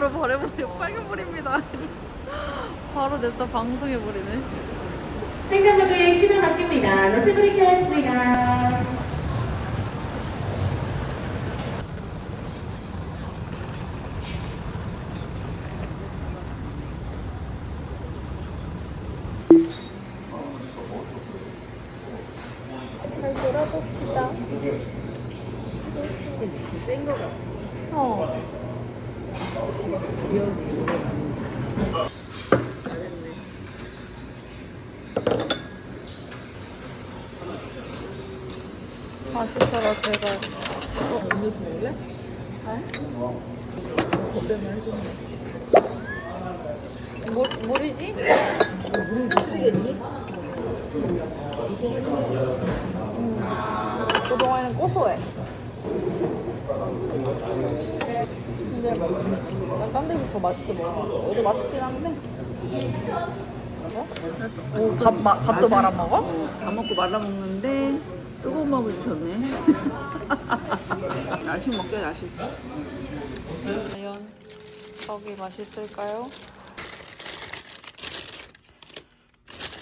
바로 버려버려 빨간불입니다. 바로 냅다 방송해버리네. 횡단보도에 신호 바뀝니다. 브레이크 하였습니다. 음료수 먹을래? 물, 물이지? 그동안에는 고소해. 근데 난딴 데서 더 맛있게 먹어. 여기 맛있긴 한데. 어? 오, 밥, 마, 밥도 말아 먹어? 다 먹고 말아 먹는데 뜨거운 밥을 주셨네. 야식 먹자 야식. 과연 떡이 맛있을까요?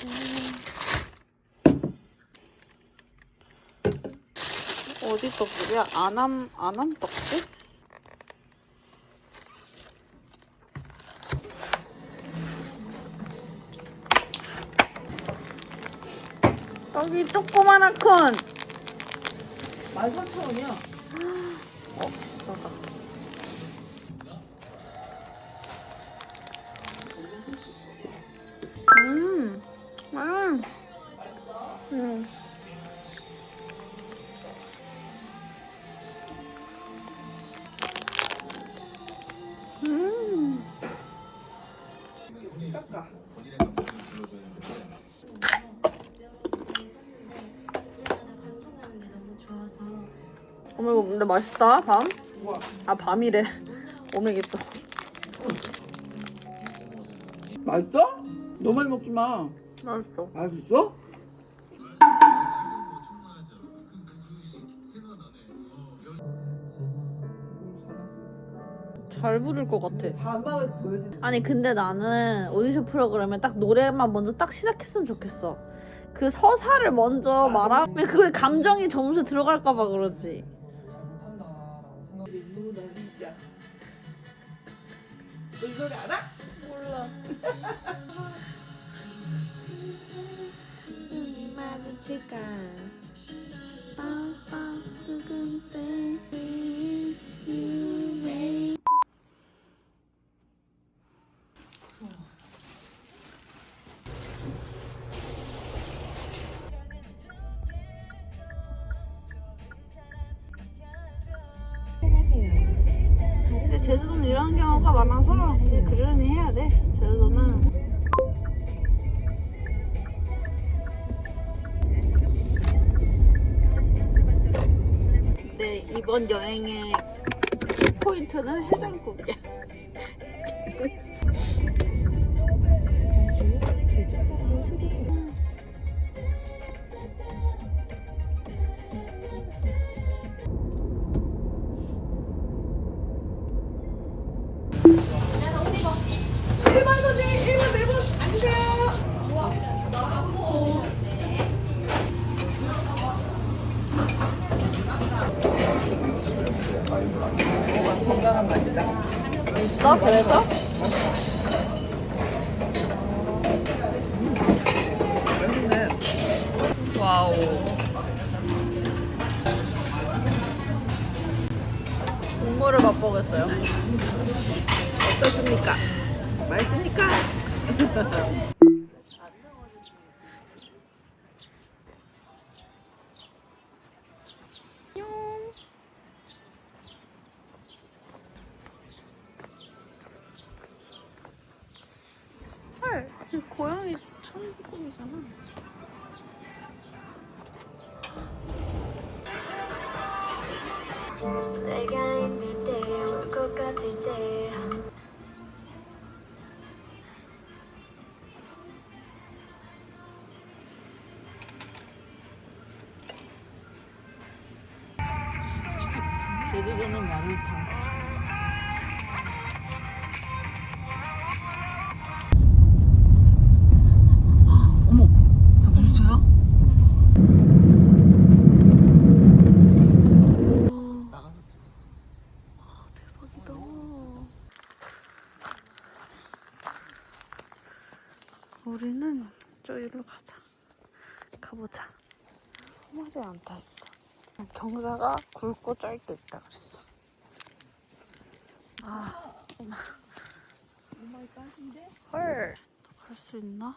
음. 어디 떡이야? 안암 안암 떡지? 떡이 조그마나큰 13,000원이야. 어, 비싸다. 맛있다 밤. 아 밤이래. 오메기또. 맛있어? 너무 많이 먹지 마. 맛있어. 맛있어? 잘 부를 것 같아. 자막을. 아니 근데 나는 오디션 프로그램에 딱 노래만 먼저 딱 시작했으면 좋겠어. 그 서사를 먼저 말하면 그게 감정이 점수 들어갈까 봐 그러지. 너이 노래 알아? 몰라. 눈이 마주칠까? 바운스 바운스 두근대. 이런 경우가 많아서 이제 그러니 해야 돼. 제주도는 네 이번 여행의 포인트는 해장국이야. 있어? 그래서? 와우. 국물을 맛보겠어요. 어떻습니까? 맛있습니까? 고양이 천국이잖아. 우리는 저기로 가자. 가보자. 험하지 않다 했어. 경사가 굵고 짧게 있다 그랬어. 아, 헐. 갈수 있나?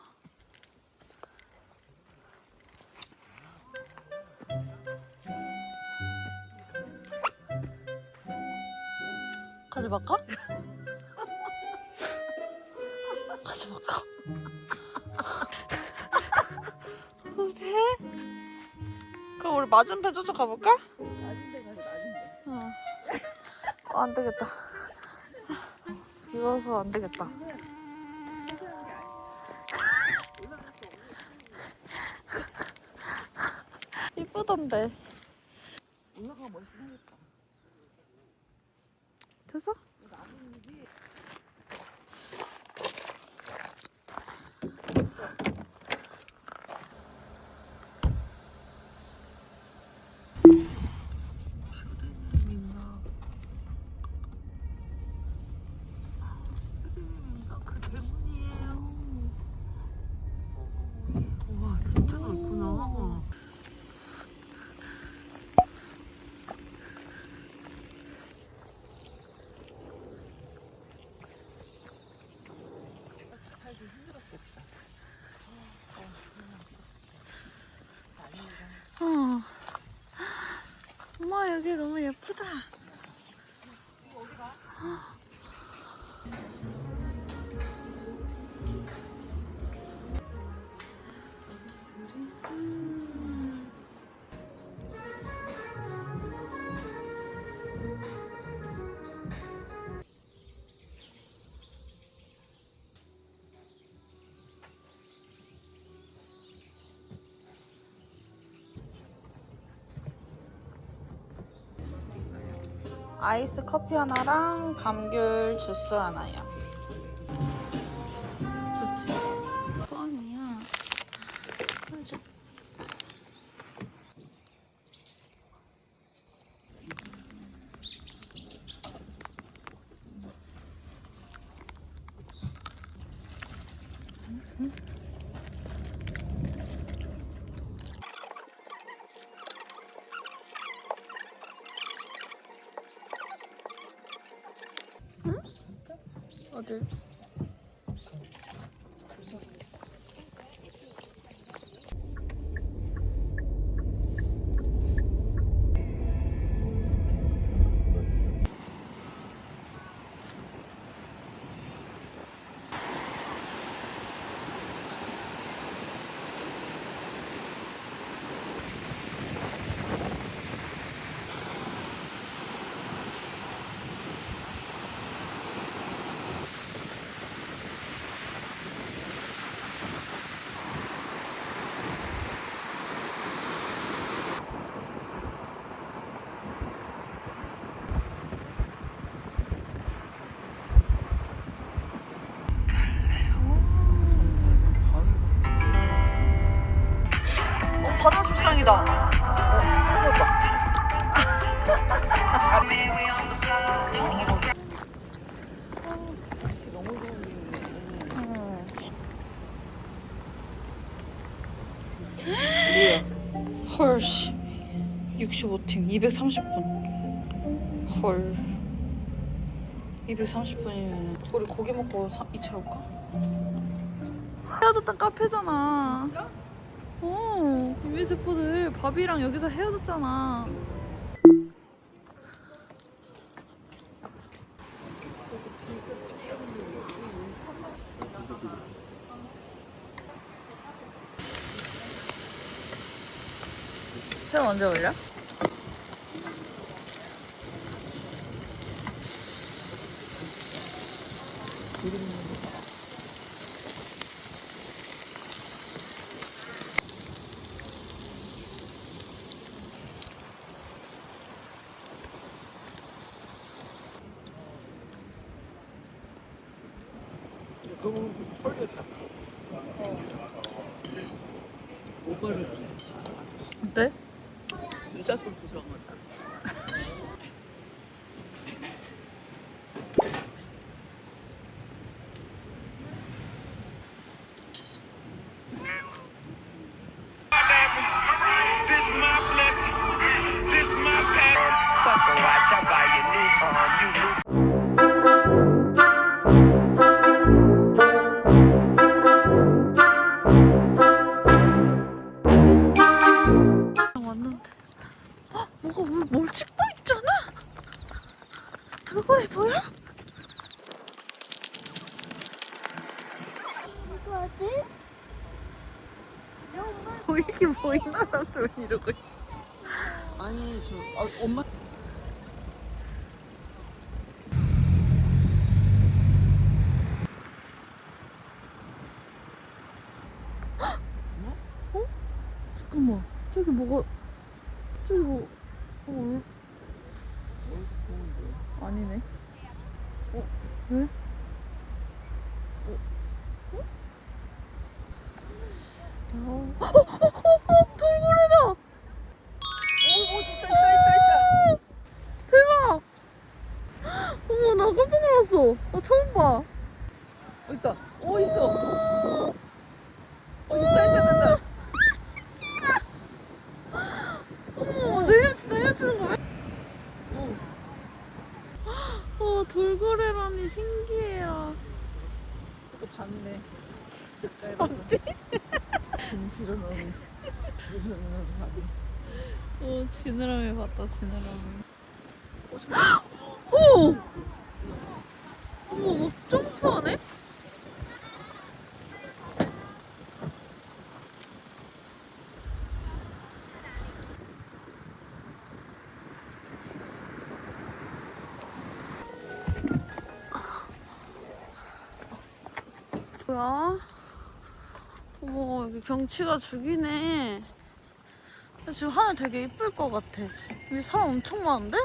가지 말까? 맞은편 저쪽 가볼까? 맞은편 어. 어, 안 되겠다 비와서 안 되겠다 이쁘던데 올라가 멋있긴 하겠다 됐어? 그 대문이에요. 와 진짜 넓구나. 어. 엄마 여기 너무 예쁘다. 아이스 커피 하나랑 감귤 주스 하나요. 헐씨 65팀 230분 헐 230분이면 우리 고기 먹고 사, 2차 올까? 헤어졌던 카페잖아 진짜? 어 유미세포들 밥이랑 여기서 헤어졌잖아 언제 올려? 어때? 진짜 보이긴 어, 보이나 나도 이러고 있어. 아니 저 아, 엄마 잠깐만 저기 뭐가 저기 뭐 어, 올... 아니네 어? 왜? 어? 어? 어? 어? 어? 어? 돌고래다! 오 있다 있다 있다 있다. 대박! 어머 나 깜짝 놀랐 어나 처음 봐 어 있다. 오 있어. 어 있다 있다 있다. 어머 내 헤엄친다 헤엄치는 거야? 어 돌고래라니 신기해요 이거 봤네. 색깔 놓은 바위. 오 지느러미 봤다 지느러미 오! 막 점프하네? 뭐야? 어머 여기 경치가 죽이네 지금 하늘 되게 이쁠 것 같아. 여기 사람 엄청 많은데?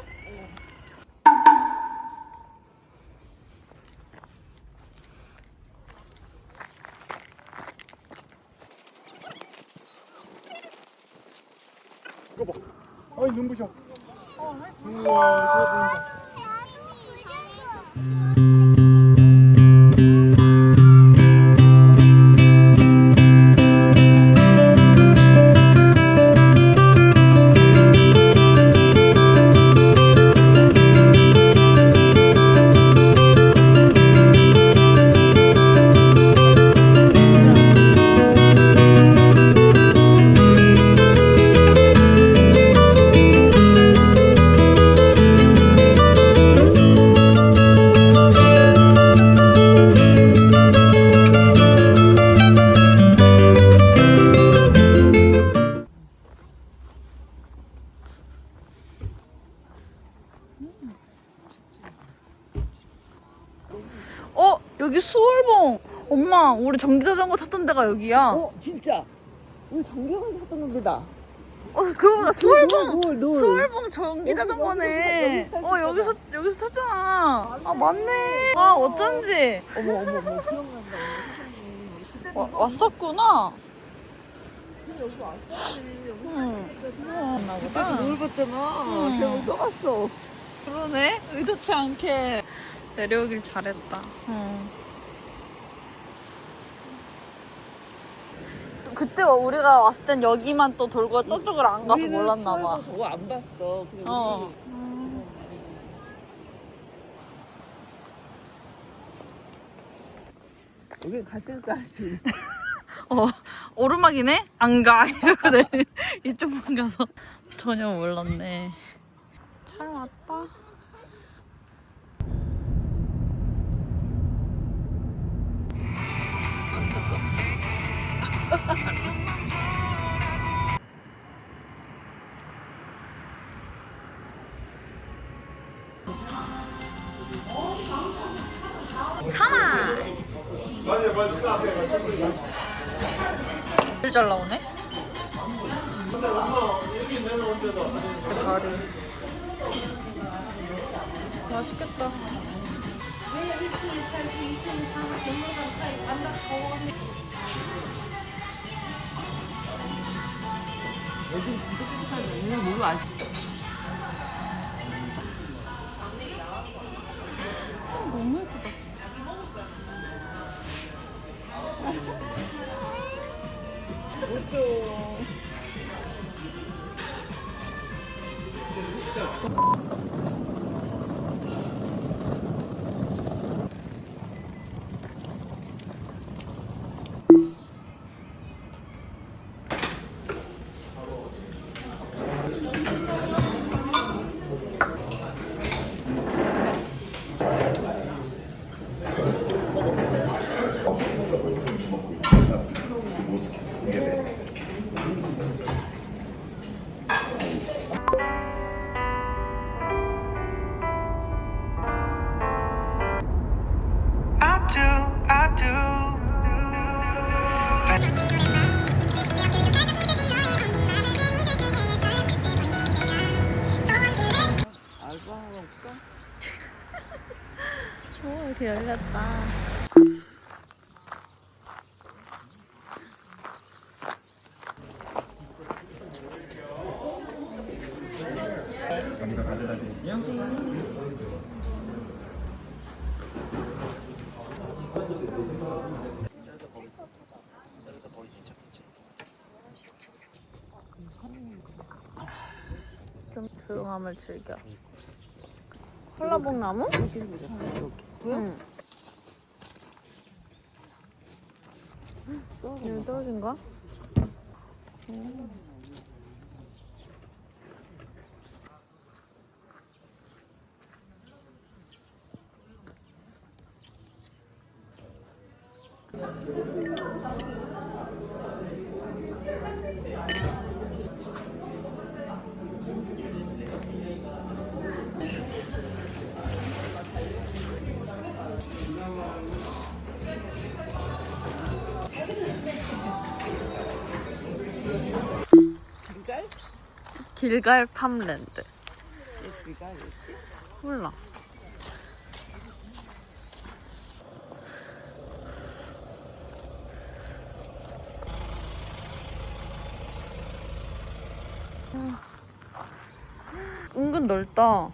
눈부셔. 우와 정경을 샀던 데다. 그러고 보니까 수월봉. 노을, 노을. 수월봉 전기자전거네. 여기서, 여기서 어 여기서 여기서 탔잖아. 아 맞네. 아 어쩐지 어머 어머 어머 기억난다. 와, 왔었구나. 응. 왔나 보다. 노을 봤잖아. 음. 대박 또 봤어. 그러네. 의도치 않게 내려오길 잘했다. 응. 그때 우리가 왔을 땐 여기만 또 돌고 저쪽을 안 가서 우리는 몰랐나 봐. 수월봉 저거 안 봤어. 그냥 어. 우리 여기 갔으니까 아주. 어, 오르막이네? 안 가. 이러고 내 이쪽만 가서 전혀 몰랐네. 잘 왔다. 제일 잘 나오네. 가리. 맛있겠다. 여긴 진짜 깨끗하네. 오늘 몸을 안 씻. 좀 조용함을 즐겨. 콜라봉나무? 응. 여기 떨어진 거야? 길 길갈 팜랜드. 얘 길갈이지? 몰라. 은근 넓다.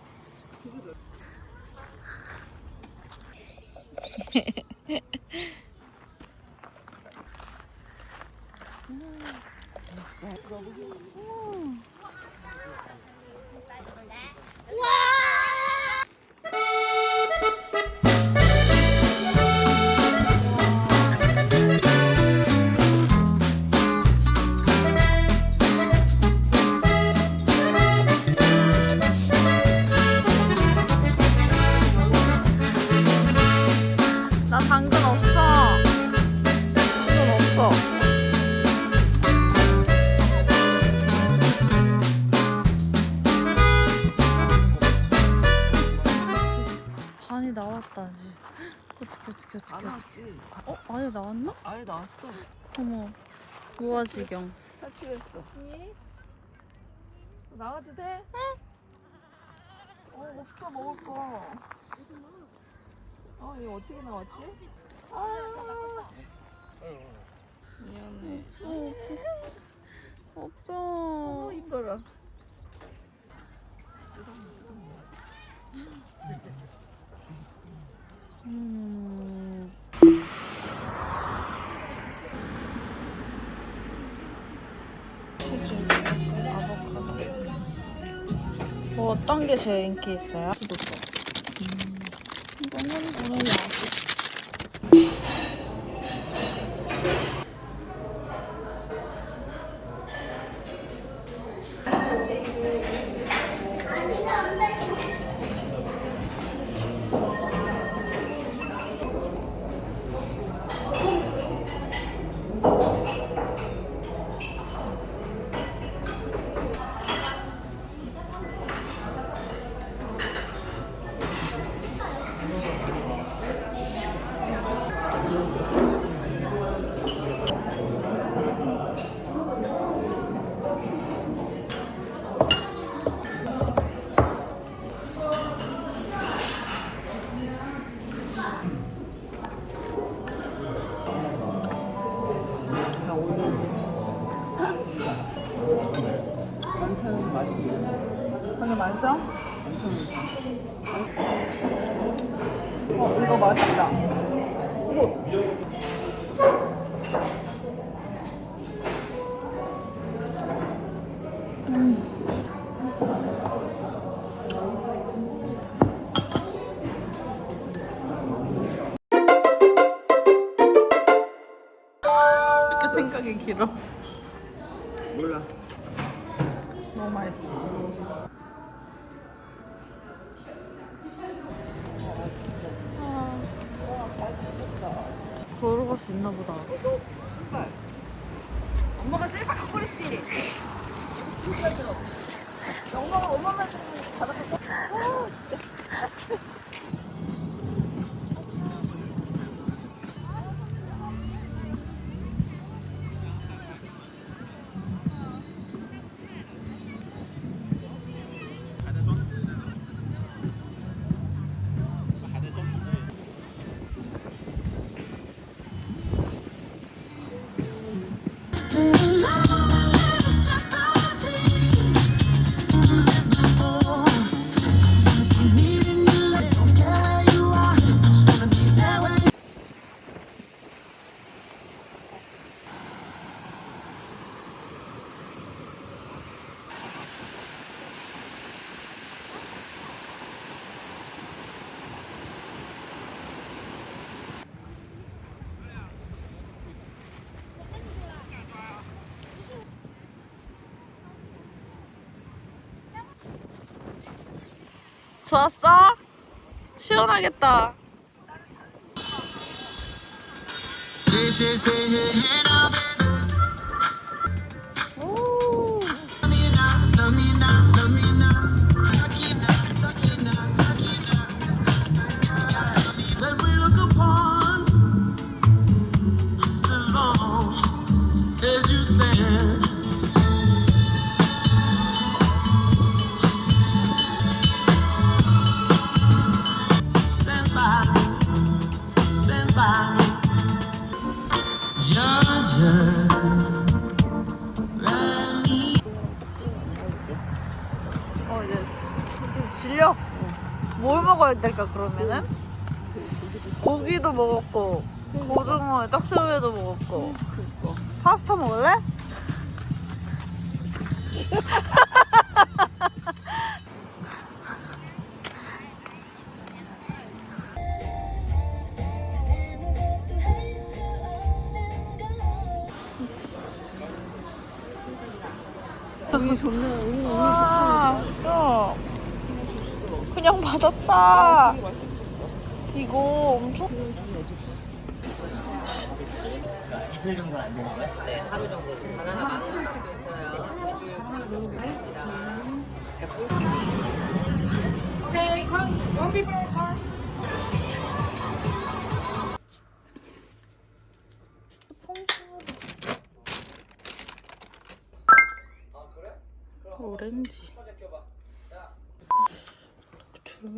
아예 나왔어. 어머 무아지경. 탈출했어. 나와도 돼? 어, 없어, 먹을 거. 어, 이거 어떻게 나왔지? 아, 미안해. 없어. 어, 이뻐라. 음. 뭐 어떤 게 제일 인기 있어요? 이거는 몰라. 완전 맛있어? 어 이거 맛있다. 이렇 좋았어? 시원하겠다. 먹었고 고등어 딱새우회도 먹었고 파스타 먹을래?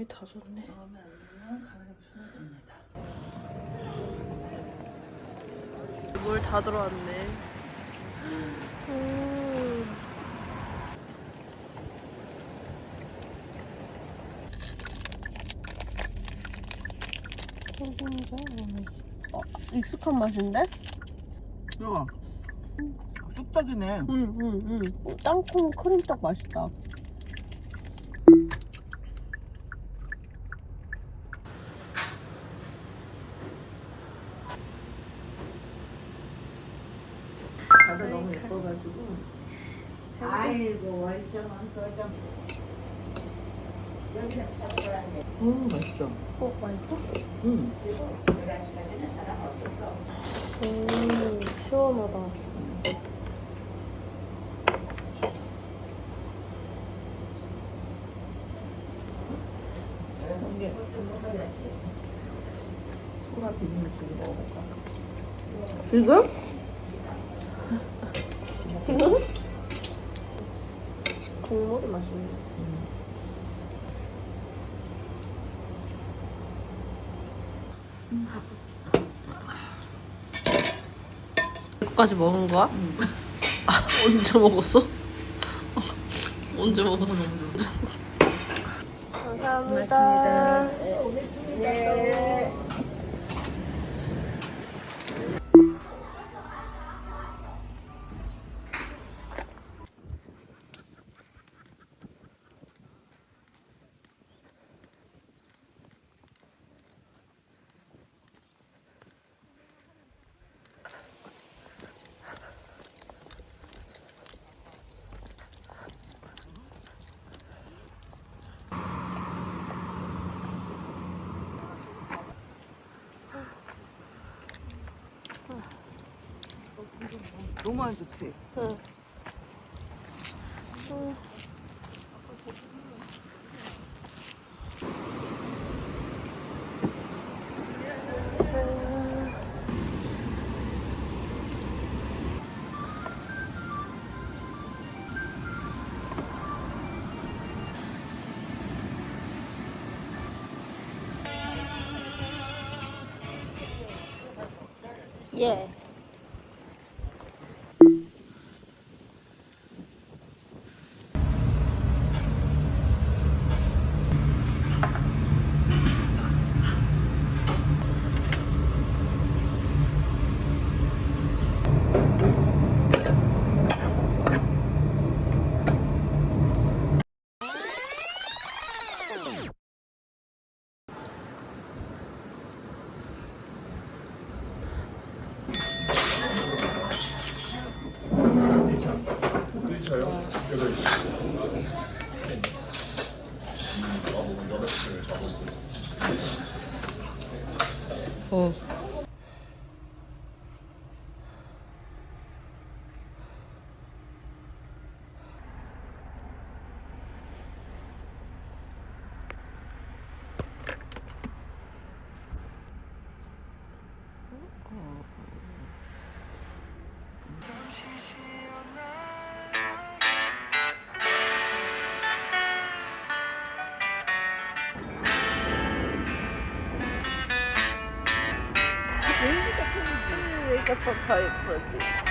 주름이 다 졌네. 물다 들어왔네. 오. 어, 익숙한 맛인데? 야, 쑥떡이네. 응, 응, 응. 어, 땅콩 크림떡 맛있다. 다들 너무 예뻐가지고. 아이고 월정은 그좀 여기는 잡으라네. 음, 맛있어. 어, 맛있어? 음. 시원하다. 지금? 지금? 국물이 맛있네. 이거까지 먹은 거야? 언제 먹었어? 언제 먹었어? 감사합니다. 너무 안 좋지? 예. 얘가 더더 예쁘지.